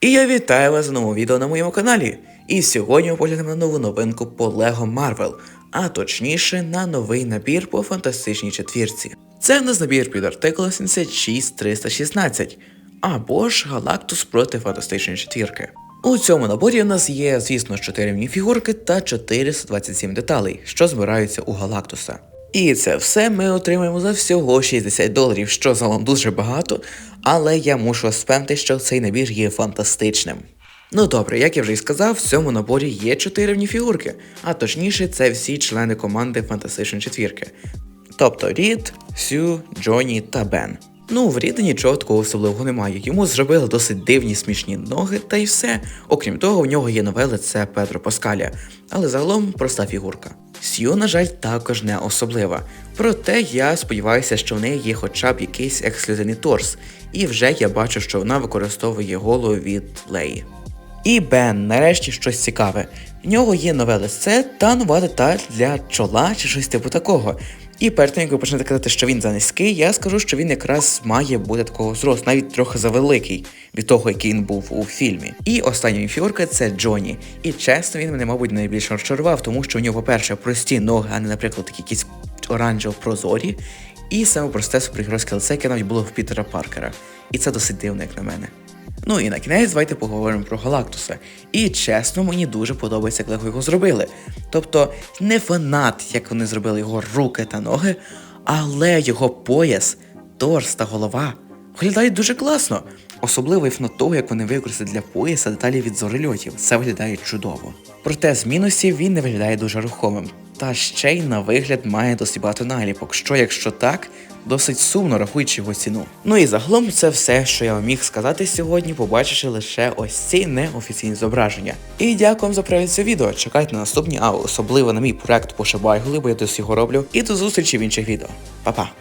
І я вітаю вас в новому відео на моєму каналі. І сьогодні ми поглянемо на нову новинку по LEGO Marvel, а точніше на новий набір по фантастичній четвірці. Це в нас набір під артикул 76316 або ж Галактус проти фантастичної четвірки. У цьому наборі у нас є, звісно, 4 мініфігурки та 427 деталей, що збираються у Галактуса. І це все ми отримаємо за всього 60 доларів, що загалом дуже багато, але я мушу вас впевнити, що цей набір є фантастичним. Ну добре, як я вже й сказав, в цьому наборі є 4 мініфігурки, а точніше, це всі члени команди Фантастичної четвірки. Тобто Рід, Сю, Джоні та Бен. Ну, в Ріді нічого такого особливого немає. Йому зробили досить дивні смішні ноги, та й все. Окрім того, в нього є нове лице Педро Паскаля, але загалом проста фігурка. Сью, на жаль, також не особлива. Проте я сподіваюся, що в неї є хоча б якийсь ексклюзивний торс, і вже я бачу, що вона використовує голову від Леї. І Бен, нарешті щось цікаве. В нього є нове лице та нова деталь для чола чи щось типу такого. І перед тим, як ви почнете казати, що він занизький, я скажу, що він якраз має бути такого зросту, навіть трохи завеликий від того, який він був у фільмі. І остання фігурка це Джоні. І чесно, він мене, мабуть, найбільше розчарував, тому що у нього, по-перше, прості ноги, а не, наприклад, такі якісь оранжево прозорі. І саме просте супергеройське лице, яке навіть було в Пітера Паркера. І це досить дивно, як на мене. Ну і на кінець давайте поговоримо про Галактуса. І чесно, мені дуже подобається, як його зробили. Тобто не фанат, як вони зробили його руки та ноги, але його пояс, торс та голова виглядають дуже класно. Особливо і на того, як вони використали для пояса деталі від зорильотів. Це виглядає чудово. Проте з мінусів він не виглядає дуже рухомим. Та ще й на вигляд має досить багато наліпок, що якщо так, досить сумно рахуючи його ціну. Ну і загалом це все, що я вам міг сказати сьогодні, побачивши лише ось ці неофіційні зображення. І дякую вам за перегляд цього відео. Чекайте на наступні, а особливо на мій проект по Шабайгли, бо я досі його роблю. І до зустрічі в інших відео. Па-па!